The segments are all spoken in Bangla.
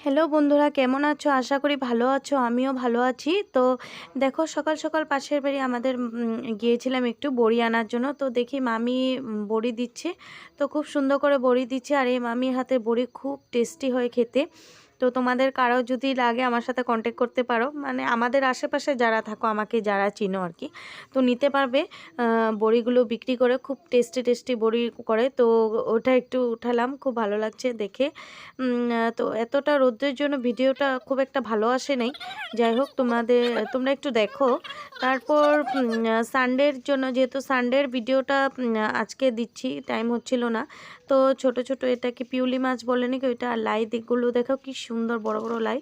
হ্যালো বন্ধুরা, কেমন আছো? আশা করি ভালো আছো, আমিও ভালো আছি। তো দেখো, সকাল সকাল পাশের বাড়ি আমাদের গিয়েছিলাম একটু বড়ি আনার জন্য। তো দেখি মামি বড়ি দিচ্ছে। তো খুব সুন্দর করে বড়ি দিচ্ছে। আর এই মামির হাতে বড়ি খুব টেস্টি হয় খেতে। তো তোমাদের কারও যদি লাগে আমার সাথে কন্ট্যাক্ট করতে পারো। মানে আমাদের আশেপাশে যারা থাকো, আমাকে যারা চিনো আর কি তো নিতে পারবে। বড়িগুলো বিক্রি করে খুব টেস্টি টেস্টি বড়ি করে। তো ওটা একটু উঠালাম, খুব ভালো লাগছে দেখে। তো এতটা রোদ্রের জন্য ভিডিওটা খুব একটা ভালো আসে নাই। যাই হোক, তোমাদের, তোমরা একটু দেখো। তারপর সানডের জন্য যেহেতু সানডের ভিডিওটা আজকে দিচ্ছি টাইম হচ্ছিল না। তো ছোট ছোট এটা কি পিউলি মাছ বলে নাকি? ওইটা লাই দিকগুলো দেখো কি সুন্দর বড় বড় লাই।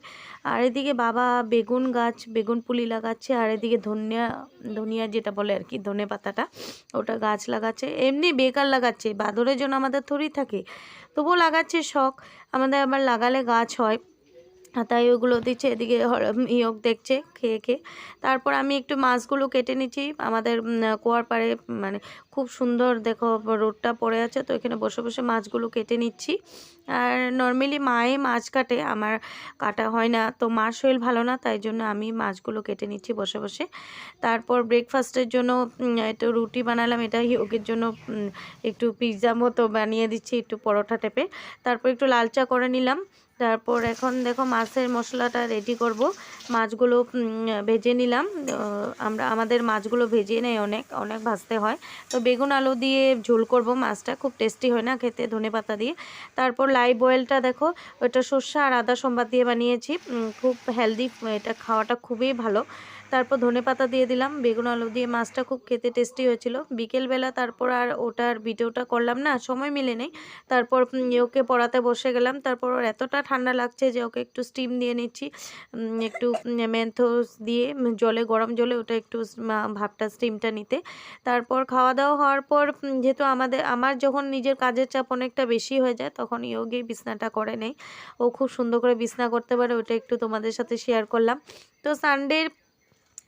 আর এদিকে বাবা বেগুন গাছ, বেগুন পুলি লাগাচ্ছে, আর এদিকে ধনিয়া ধনিয়া যেটা বলে আর কি, ধনে পাতাটা, ওটা গাছ লাগাচ্ছে। এমনি বেকার লাগাচ্ছে, বাদরের জন্য আমাদের থরি থাকে, তবুও লাগাচ্ছে শখ, আমাদের আবার লাগালে গাছ হয়। তাই ওগুলো দিচ্ছে, এদিকে ইয়োগ দেখছে, খেয়ে খেয়ে। তারপর আমি একটু মাছগুলো কেটে নিচ্ছি, আমাদের কুয়ার পাড়ে মানে খুব সুন্দর দেখো, রোডটা পড়ে আছে, তো এখানে বসে বসে মাছগুলো কেটে নিচ্ছি। আর নর্মালি মায়ে মাছ কাটে, আমার কাটা হয় না, তো মার শরীর ভালো না, তাই জন্য আমি মাছগুলো কেটে নিচ্ছি বসে বসে। তারপর ব্রেকফাস্টের জন্য একটু রুটি বানালাম এটা ইয়োগের জন্য একটু পিৎজা মতো বানিয়ে দিচ্ছি, একটু পরোটা টেপে তারপর একটু লাল চা করে নিলাম, তারপর এখন দেখো মাছের মশলাটা রেডি করব। মাছগুলো ভেজে নিলাম আমরা, আমাদের মাছগুলো ভেজে নেই, অনেক অনেক ভাজতে হয়, তো বেগুন আলু দিয়ে ঝোল করব, মাছটা খুব টেস্টি হয় না খেতে, ধনে পাতা দিয়ে। তারপর লাই বয়েলটা দেখো ওটা সর্ষে আর আদা সম্বাদ দিয়ে বানিয়েছি। খুব হেলদি এটা খাওয়াটা খুবই ভালো। তারপর ধনে পাতা দিয়ে দিলাম, বেগুন আলু দিয়ে মাছটা খুব খেতে টেস্টি হয়েছিল। বিকেলবেলা তারপর আর ওটার ভিডিওটা করলাম না, সময় মিলে নেই। তারপর ওকে পড়াতে বসে গেলাম। তারপর ওর এতটা ঠান্ডা লাগছে যে ওকে একটু স্টিম দিয়ে নিচ্ছি। একটু মেন্থোস দিয়ে জলে, গরম জলে ওটা একটু ভাপটা স্টিমটা নিতে। তারপর খাওয়া দাওয়া হওয়ার পর যেহেতু আমাদের, আমার যখন নিজের কাজের চাপ অনেকটা বেশি হয়ে যায়, তখন ইয়োগেই বিছনাটা করে নেই। ও খুব সুন্দর করে বিছনা করতে পারে, ওটা একটু তোমাদের সাথে শেয়ার করলাম। তো সানডের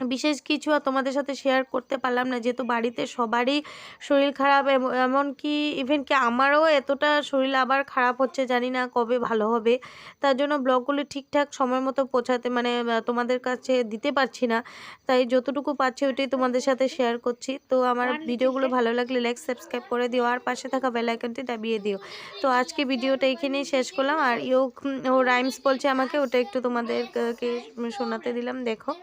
বিশেষ কিছু আর তোমাদের সাথে শেয়ার করতে পারলাম না। যেহেতু বাড়িতে সবারই শরীর খারাপ এম- এমনকি ইভেন কি আমারও এতটা শরীর আবার খারাপ হচ্ছে জানি না কবে ভালো হবে। তার জন্য ব্লগগুলো ঠিকঠাক সময় মতো পৌঁছাতে মানে তোমাদের কাছে দিতে পারছি না। তাই যতটুকু পাচ্ছি ওইটাই তোমাদের সাথে শেয়ার করছি। তো আমার ভিডিওগুলো ভালো লাগলে লাইক সাবস্ক্রাইব করে দিও। আর পাশে থাকা বেল আইকনটি দাবিয়ে দিও। তো আজকে ভিডিওটা এখানেই শেষ করলাম। আর ইও ও রাইমস বলছে আমাকে ওটা একটু তোমাদেরকে শোনাতে দিলাম দেখো।